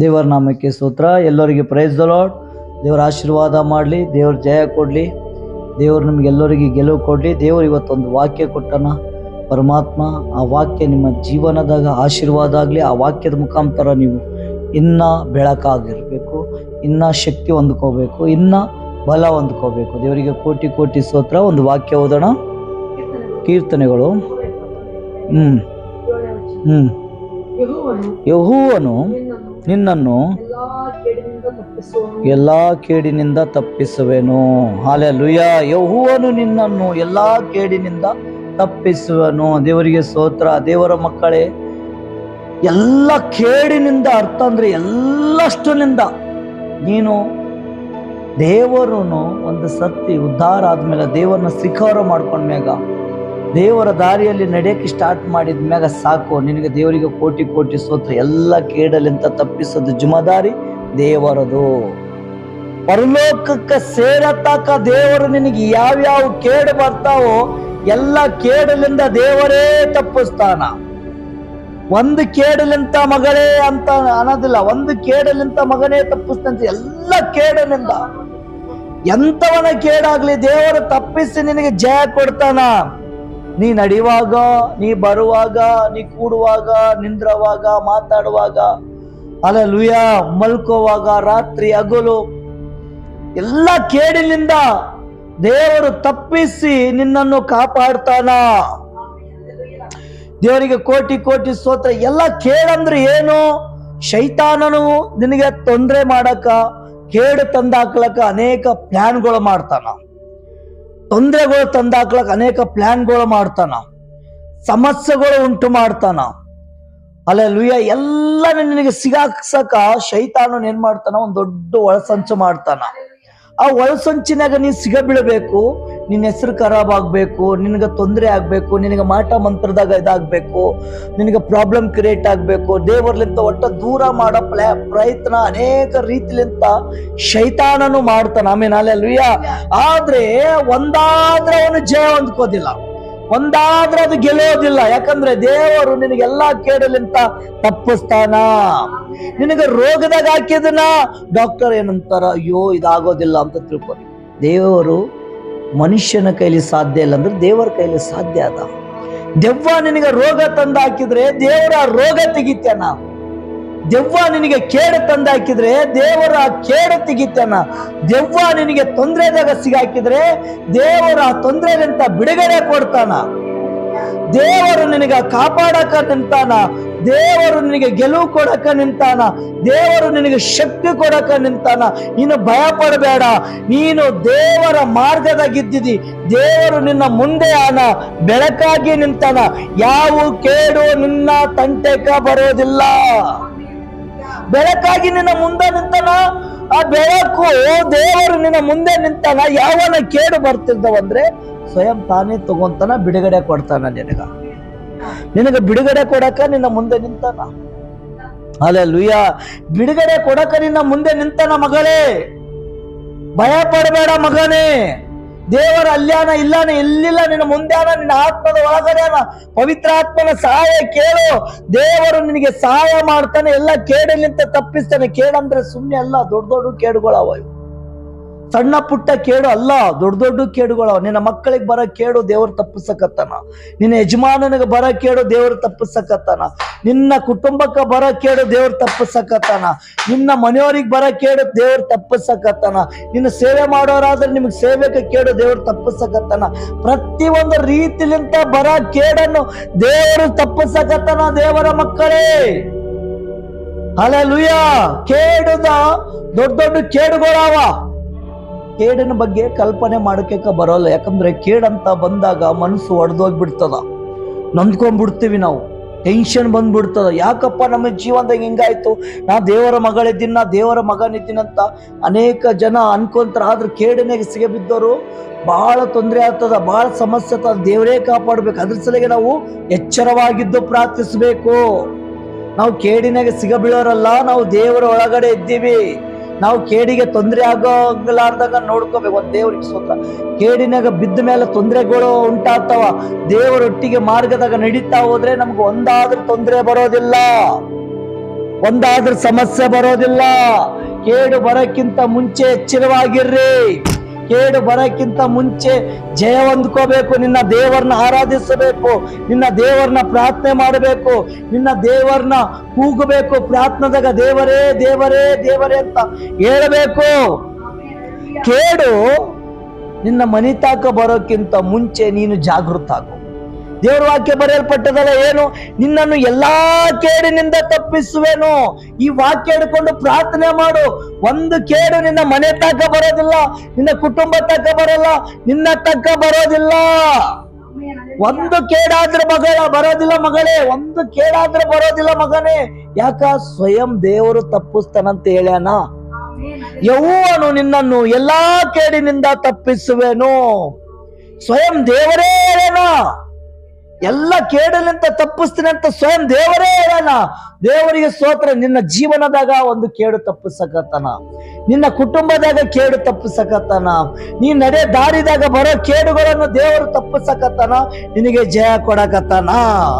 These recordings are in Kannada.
ದೇವರ ನಾಮಕ್ಕೆ ಸ್ತೋತ್ರ. ಎಲ್ಲರಿಗೆ ಪ್ರೈಸ್ ದ ಲಾರ್ಡ್ ದೇವರ ಆಶೀರ್ವಾದ ಮಾಡಲಿ ದೇವ್ರ ಜಯ ಕೊಡಲಿ. ದೇವರು ನಿಮಗೆಲ್ಲರಿಗೆ ಗೆಲುವು ಕೊಡಲಿ. ದೇವರು ಇವತ್ತೊಂದು ವಾಕ್ಯ ಕೊಟ್ಟನ. ಪರಮಾತ್ಮ ಆ ವಾಕ್ಯ ನಿಮ್ಮ ಜೀವನದಾಗ ಆಶೀರ್ವಾದ ಆಗಲಿ. ಆ ವಾಕ್ಯದ ಮುಖಾಂತರ ನೀವು ಇನ್ನ ಬೆಳಕಾಗಿರಬೇಕು ಇನ್ನ ಶಕ್ತಿ ಹೊಂದ್ಕೋಬೇಕು. ಇನ್ನ ಬಲ ಹೊಂದ್ಕೋಬೇಕು. ದೇವರಿಗೆ ಕೋಟಿ ಕೋಟಿ ಸ್ತೋತ್ರ. ಒಂದು ವಾಕ್ಯ ಓದೋಣ. ಕೀರ್ತನೆಗಳು. ಹ್ಞೂ ಹ್ಞೂ ಯಹೂವನು ನಿನ್ನನ್ನು ನಿನ್ನನ್ನು ಎಲ್ಲಾ ಕೇಡಿನಿಂದ ತಪ್ಪಿಸುವನು. ಎಲ್ಲಾ ಕೇಡಿನಿಂದ ತಪ್ಪಿಸುವೆನು ಹಾಲೆ ಲುಯ ಯಹುವನು ನಿನ್ನನ್ನು ಎಲ್ಲಾ ಕೇಡಿನಿಂದ ತಪ್ಪಿಸುವನು. ದೇವರಿಗೆ ಸ್ತೋತ್ರ. ದೇವರ ಮಕ್ಕಳೇ, ಎಲ್ಲ ಕೇಡಿನಿಂದ ಅರ್ಥ ಅಂದ್ರೆ ಎಲ್ಲಷ್ಟನಿಂದ ನೀನು ದೇವರನ್ನು ಒಂದು ಸತ್ತಿ ಉದ್ಧಾರ ಆದ್ಮೇಲೆ ದೇವರನ್ನ ಸ್ವೀಕಾರ ಮಾಡ್ಕೊಂಡ್ಮ್ಯಾಗ ದೇವರ ದಾರಿಯಲ್ಲಿ ನಡೆಯಕ್ಕೆ ಸ್ಟಾರ್ಟ್ ಮಾಡಿದ ಮ್ಯಾಗ ಸಾಕು. ನಿನಗೆ ದೇವರಿಗೆ ಕೋಟಿ ಕೋಟಿ ಸ್ತೋತ್ರ, ಎಲ್ಲ ಕೇಡಲಿಂತ ತಪ್ಪಿಸೋದು ಜುಮದಾರಿ ದೇವರದು. ಪರಲೋಕಕ್ಕೆ ಸೇರತಕ್ಕ ದೇವರು ನಿನಗೆ ಯಾವ್ಯಾವ ಕೇಡು ಬರ್ತಾವೋ, ಎಲ್ಲ ಕೇಡಲಿಂದ ದೇವರೇ ತಪ್ಪಿಸ್ತಾನ. ಒಂದು ಕೇಡಲಿಂತ ಮಗಳೇ ಅಂತ ಅನ್ನೋದಿಲ್ಲ, ಒಂದು ಕೇಡಲಿಂತ ಮಗನೇ ತಪ್ಪಿಸ್ತಂತ ಎಲ್ಲ ಕೇಡಲಿಂದ. ಎಂತವನ ಕೇಡಾಗ್ಲಿ ದೇವರು ತಪ್ಪಿಸಿ ನಿನಗೆ ಜಯ ಕೊಡ್ತಾನ. ನೀ ನಡೆಯುವಾಗ, ನೀ ಬರುವಾಗ, ನೀ ಕೂಡುವಾಗ, ನಿಂದ್ರವಾಗ, ಮಾತಾಡುವಾಗ ಅಲ್ಲ ಲುಯ ಮಲ್ಕೋವಾಗ, ರಾತ್ರಿ ಹಗಲು, ಎಲ್ಲ ಕೇಡಿನಿಂದ ದೇವರು ತಪ್ಪಿಸಿ ನಿನ್ನನ್ನು ಕಾಪಾಡ್ತಾನ. ದೇವರಿಗೆ ಕೋಟಿ ಕೋಟಿ ಸ್ತೋತ್ರ. ಎಲ್ಲ ಕೇಳಂದ್ರೆ ಏನು? ಶೈತಾನನು ನಿನಗೆ ತೊಂದರೆ ಮಾಡಕ, ಕೇಡು ತಂದಾಕ್ಲಕ್ಕ ಅನೇಕ ಪ್ಲಾನ್ಗಳು ಮಾಡ್ತಾನ. ತೊಂದರೆಗಳು ತಂದಾಕ್ಲಕ್ ಅನೇಕ ಪ್ಲಾನ್ಗಳು ಮಾಡ್ತಾನ. ಸಮಸ್ಯೆಗಳು ಉಂಟು ಮಾಡ್ತಾನ. ಅಲ್ಲ ಲುಯ್ಯ ಎಲ್ಲ ನಿನಗೆ ಸಿಗಾಕ್ಸಕ ಶೈತಾನು ಏನ್ ಮಾಡ್ತಾನ? ಒಂದ್ ದೊಡ್ಡ ಒಳಸಂಚು ಮಾಡ್ತಾನ. ಆ ಒಳಸಂಚಿನಾಗ ನೀನ್ ಸಿಗಬೀಳಬೇಕು ನಿನ್ನ ಹೆಸರು ಖರಾಬ್ ಆಗ್ಬೇಕು, ನಿನಗೆ ತೊಂದರೆ ಆಗ್ಬೇಕು, ನಿನಗೆ ಮಾಟ ಮಂತ್ರದಾಗ ಇದಾಗಬೇಕು, ನಿನಗೆ ಪ್ರಾಬ್ಲಮ್ ಕ್ರಿಯೇಟ್ ಆಗ್ಬೇಕು, ದೇವರ್ಲಿಂತ ಒಟ್ಟ ದೂರ ಮಾಡೋ ಪ್ಲಾ ಪ್ರಯತ್ನ ಅನೇಕ ರೀತಿಲಿಂತ ಶೈತಾನನು ಮಾಡ್ತಾನ. ಆಮೇಲೆ ಅಲ್ವಿಯ ಆದ್ರೆ ಒಂದಾದ್ರೆ ಅವನು ಜಯ ಹೊಂದ್ಕೋದಿಲ್ಲ. ಒಂದಾದ್ರೆ ಅದು ಗೆಲ್ಲೋದಿಲ್ಲ. ಯಾಕಂದ್ರೆ ದೇವರು ನಿನಗೆಲ್ಲಾ ಕೇಡಲಿಂತ ತಪ್ಪಿಸ್ತಾನ. ನಿನಗೆ ರೋಗದಾಗ ಹಾಕಿದನ ಡಾಕ್ಟರ್ ಏನಂತಾರ, ಅಯ್ಯೋ, ಇದಾಗೋದಿಲ್ಲ ಅಂತ ತಿಳ್ಕೊ ದೇವರು ಮನುಷ್ಯನ ಕೈಲಿ ಸಾಧ್ಯ ಇಲ್ಲ ಅಂದ್ರೆ ದೇವರ ಕೈಲಿ ಸಾಧ್ಯ ಅದ. ದೆವ್ವ ನಿನಗೆ ರೋಗ ತಂದು ಹಾಕಿದ್ರೆ ದೇವರ ರೋಗ ತೆಗಿತಾನ ದೆವ್ವ ನಿನಗೆ ಕೇಡು ತಂದಾಕಿದ್ರೆ ದೇವರ ಕೇಡು ತೆಗಿತಾನ ದೆವ್ವ ನಿನಗೆ ತೊಂದರೆದಾಗ ಸಿಗಾಕಿದ್ರೆ ದೇವರ ತೊಂದರೆಲಿಂತ ಬಿಡುಗಡೆ ಕೊಡ್ತಾನ. ದೇವರು ನಿನಗೆ ಕಾಪಾಡಕ ನಿಂತಾನ, ದೇವರು ನಿನಗೆ ಗೆಲುವು ಕೊಡಕ ನಿಂತಾನ, ದೇವರು ನಿನಗೆ ಶಕ್ತಿ ಕೊಡಕ ನಿಂತಾನ. ನೀನು ಭಯ ಪಡಬೇಡ ನೀನು ದೇವರ ಮಾರ್ಗದಾಗಿದ್ದಿದಿ ದೇವರು ನಿನ್ನ ಮುಂದೆ ಆನ, ಬೆಳಕಾಗಿ ನಿಂತಾನ. ಯಾವ ಕೇಡು ನಿನ್ನ ತಂಟೆಕ ಬರೋದಿಲ್ಲ. ಬೆಳಕಾಗಿ ನಿನ್ನ ಮುಂದೆ ನಿಂತಾನ, ಆ ಬೆಳಕು ದೇವರು ನಿನ್ನ ಮುಂದೆ ನಿಂತಾನ. ಯಾವನ ಕೇಡು ಬರ್ತಿದ್ದವಂದ್ರೆ ಸ್ವಯಂ ತಾನೇ ತಗೊಂತಾನ, ಬಿಡುಗಡೆ ಕೊಡ್ತಾನ ನಿನಗ. ನಿನಗ ಬಿಡುಗಡೆ ಕೊಡಕ ನಿನ್ನ ಮುಂದೆ ನಿಂತಾನ. ಅಲ್ಲ ಲುಯ್ಯ ಬಿಡುಗಡೆ ಕೊಡಕ ನಿನ್ನ ಮುಂದೆ ನಿಂತಾನ ಮಗಳೇ. ಭಯ ಪಡಬೇಡ ಮಗನೇ. ದೇವರ ಅಲ್ಯಾನ ಇಲ್ಲಾನ ಎಲ್ಲಿಲ್ಲ, ನಿನ್ನ ಮುಂದಾನ ನಿನ್ನ ಆತ್ಮದ ಒಳಗಡೆನ ಪವಿತ್ರ ಆತ್ಮನ ಸಹಾಯ ಕೇಳು. ದೇವರು ನಿನಗೆ ಸಹಾಯ ಮಾಡ್ತಾನೆ, ಎಲ್ಲ ಕೇಡಲಿಂತ ತಪ್ಪಿಸ್ತಾನೆ. ಕೇಡಂದ್ರೆ ಸುಮ್ಮನೆ ಅಲ್ಲ ದೊಡ್ಡ ದೊಡ್ಡ ಕೇಡುಗಳವ ಇವು ಸಣ್ಣ ಪುಟ್ಟ ಕೇಡು ಅಲ್ಲ, ದೊಡ್ಡ ದೊಡ್ಡ ಕೇಡುಗಳವ ನಿನ್ನ ಮಕ್ಕಳಿಗೆ ಬರೋ ಕೇಡು ದೇವರು ತಪ್ಪಿಸಕತ್ತಾನ. ನಿನ್ನ ಯಜಮಾನನಿಗೆ ಬರೋ ಕೇಡು ದೇವರು ತಪ್ಪಿಸಕತ್ತಾನ. ನಿನ್ನ ಕುಟುಂಬಕ್ಕೆ ಬರೋ ಕೇಡು ದೇವ್ರು ತಪ್ಪಿಸಕತ್ತಾನ. ನಿನ್ನ ಮನೆಯವ್ರಿಗೆ ಬರೋ ಕೇಡು ದೇವ್ರು ತಪ್ಪಿಸಕತ್ತಾನ. ನಿನ್ನ ಸೇವೆ ಮಾಡೋರಾದ್ರೆ ನಿಮಗೆ ಸೇವೆಗೆ ಕೇಡು ದೇವ್ರು ತಪ್ಪಿಸಕತ್ತಾನ. ಪ್ರತಿ ಒಂದು ರೀತಿಲಿಂತ ಬರೋ ಕೇಡನ್ನು ದೇವರು ತಪ್ಪಿಸಕತ್ತಾನ ದೇವರ ಮಕ್ಕಳೇ. ಅಲ್ಲ ಕೇಡುದ ದೊಡ್ಡ ದೊಡ್ಡ ಕೇಡುಗಳವ. ಕೇಡಿನ ಬಗ್ಗೆ ಕಲ್ಪನೆ ಮಾಡೋಕೆ ಬರೋಲ್ಲ. ಯಾಕಂದ್ರೆ ಕೇಡಂತ ಬಂದಾಗ ಮನಸ್ಸು ಒಡೆದೋಗ್ಬಿಡ್ತದ. ನೊಂದ್ಕೊಂಡ್ಬಿಡ್ತೀವಿ ನಾವು. ಟೆನ್ಷನ್ ಬಂದ್ಬಿಡ್ತದ. ಯಾಕಪ್ಪ ನಮ್ಮ ಜೀವನದಾಗ ಹಿಂಗಾಯ್ತು? ನಾ ದೇವರ ಮಗಳಿದ್ದೀನಿ ನಾ ದೇವರ ಮಗನಿದ್ದೀನಂತ ಅನೇಕ ಜನ ಅನ್ಕೊಂತಾರ. ಆದ್ರೆ ಕೇಡನೆಗೆ ಸಿಗಬಿದ್ದವರು ಬಹಳ ತೊಂದರೆ ಆಗ್ತದ ಬಹಳ ಸಮಸ್ಯೆ ಆಗ್ತದ. ದೇವರೇ ಕಾಪಾಡ್ಬೇಕು. ಅದ್ರ ಸಲಿಗೆ ನಾವು ಎಚ್ಚರವಾಗಿದ್ದು ಪ್ರಾರ್ಥಿಸ್ಬೇಕು. ನಾವು ಕೇಡಿನಾಗೆ ಸಿಗಬೀಳೋರಲ್ಲ ನಾವು ದೇವರ ಒಳಗಡೆ ಇದ್ದೀವಿ. ನಾವು ಕೇಡಿಗೆ ತೊಂದರೆ ಆಗೋಗ್ಲಾರ್ದಾಗ ನೋಡ್ಕೋಬೇಕು. ಒಂದು ದೇವ್ರಿಗೆ ಸ್ವತಃ ಕೇಡಿನಾಗ ಬಿದ್ದ ಮೇಲೆ ತೊಂದರೆಗಳು ಉಂಟಾಗ್ತಾವ. ದೇವರೊಟ್ಟಿಗೆ ಮಾರ್ಗದಾಗ ನಡೀತಾ ಹೋದ್ರೆ ನಮ್ಗೆ ಒಂದಾದ್ರೂ ತೊಂದರೆ ಬರೋದಿಲ್ಲ. ಒಂದಾದ್ರೂ ಸಮಸ್ಯೆ ಬರೋದಿಲ್ಲ. ಕೇಡು ಬರೋಕ್ಕಿಂತ ಮುಂಚೆ ಎಚ್ಚರವಾಗಿರ್ರಿ. ಕೇಡು ಬರಕ್ಕಿಂತ ಮುಂಚೆ ಜಯ ಹೊಂದ್ಕೋಬೇಕು, ನಿನ್ನ ದೇವರನ್ನ ಆರಾಧಿಸಬೇಕು, ನಿನ್ನ ದೇವರನ್ನ ಪ್ರಾರ್ಥನೆ ಮಾಡಬೇಕು, ನಿನ್ನ ದೇವರನ್ನ ಕೂಗಬೇಕು, ಪ್ರಾರ್ಥನೆದಾಗ ದೇವರೇ ದೇವರೇ ದೇವರೇ ಅಂತ ಹೇಳಬೇಕು. ಕೇಡು ನಿನ್ನ ಮನಿತಾಕ ಬರೋಕ್ಕಿಂತ ಮುಂಚೆ ನೀನು ಜಾಗೃತ ಆಗು. ದೇವರ ವಾಕ್ಯ ಬರೆಯಲ್ಪಟ್ಟದಲ್ಲ ಏನು? ನಿನ್ನನ್ನು ಎಲ್ಲಾ ಕೇಡಿನಿಂದ ತಪ್ಪಿಸುವೆನು. ಈ ವಾಕ್ಯ ಹಿಡ್ಕೊಂಡು ಪ್ರಾರ್ಥನೆ ಮಾಡು. ಒಂದು ಕೇಡು ನಿನ್ನ ಮನೆ ತಕ್ಕ ಬರೋದಿಲ್ಲ, ನಿನ್ನ ಕುಟುಂಬ ತಕ್ಕ ಬರಲ್ಲ, ನಿನ್ನ ತಕ್ಕ ಬರೋದಿಲ್ಲ. ಒಂದು ಕೇಡಾದ್ರೆ ಮಗಳ ಬರೋದಿಲ್ಲ ಮಗಳೇ, ಒಂದು ಕೇಡಾದ್ರೆ ಬರೋದಿಲ್ಲ ಮಗನೇ. ಯಾಕ? ಸ್ವಯಂ ದೇವರು ತಪ್ಪಿಸ್ತಾನಂತ ಹೇಳ್ಯಾನ. ಯೌವನು ನಿನ್ನನ್ನು ಎಲ್ಲಾ ಕೇಡಿನಿಂದ ತಪ್ಪಿಸುವೆನು. ಸ್ವಯಂ ದೇವರೇ ಹೇಳೇನ ಎಲ್ಲ ಕೇಡಲಿಂತ ತಪ್ಪಿಸ್ತೀನಿ ಅಂತ ಸ್ವಯಂ ದೇವರೇ ಹೇಳೋಣ ದೇವರಿಗೆ ಸ್ತೋತ್ರ, ನಿನ್ನ ಜೀವನದಾಗ ಒಂದು ಕೇಡು ತಪ್ಪಿಸಕತ್ತಾನ. ನಿನ್ನ ಕುಟುಂಬದಾಗ ಕೇಡು ತಪ್ಪಿಸಕತ್ತಾನ. ನೀ ನಡೆ ದಾರಿದಾಗ ಬರೋ ಕೇಡುಗಳನ್ನು ದೇವರು ತಪ್ಪಿಸಕತ್ತಾನ. ನಿನಗೆ ಜಯ ಕೊಡಕತ್ತಾನ.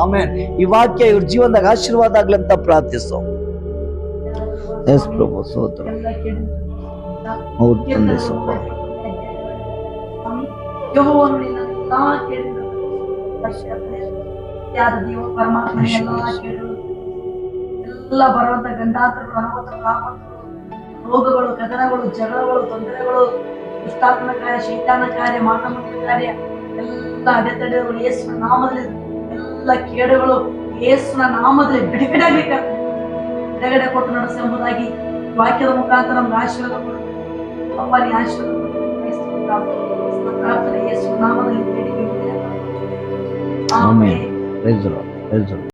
ಆಮೇಲೆ ಈ ವಾಕ್ಯ ಇವ್ರ ಜೀವನದಾಗ ಆಶೀರ್ವಾದ ಆಗ್ಲಿ ಅಂತ ಪ್ರಾರ್ಥಿಸು. ಎಸ್ ಪ್ರಭು ಸೋತ್ರ ಹೌದು ತಂದೆ ಯಾರ ದೇವ ಪರಮಾತ್ಮ ಎಲ್ಲಾ ಕೇಡುಗಳು ಎಲ್ಲ ಬರುವಂತ ಗಂಡಾಂತರಗಳು ಅನಾಹುತಗಳು ರೋಗಗಳು ಕದನಗಳು ಜಗಳಗಳು ತೊಂದರೆಗಳು ದುಷ್ಟಾತ್ಮ ಕಾರ್ಯ ಶೈತಾನ ಕಾರ್ಯ ಮಾಟಮಂತ್ರ ಕಾರ್ಯ ಎಲ್ಲ ಅಡೆತಡೆಗಳು ಯೇಸು ನಾಮದಲ್ಲಿ ಎಲ್ಲ ಕೇಡುಗಳು ಯೇಸುನ ನಾಮದಲ್ಲಿ ಬಿಡುಗಡೆ ಆಗ್ಬೇಕಾಗ್ತದೆ ಬಿಡುಗಡೆ ಕೊಟ್ಟು ನಡೆಸೆಂಬುದಾಗಿ ವಾಕ್ಯದ ಮುಖಾಂತರ ನಮ್ಗೆ ಆಶೀರ್ವಾದ ಕೊಡು ಅಪ್ಪನಿ ಆಶೀರ್ವಾದ ಪ್ರಾರ್ಥನೆ ಯೇಸು ನಾಮದಲ್ಲಿ ಬೇಡಿಕೊಳ್ಳುತ್ತೇನೆ. ಆಮೇಲೆ amen. Praise Lord, praise Lord.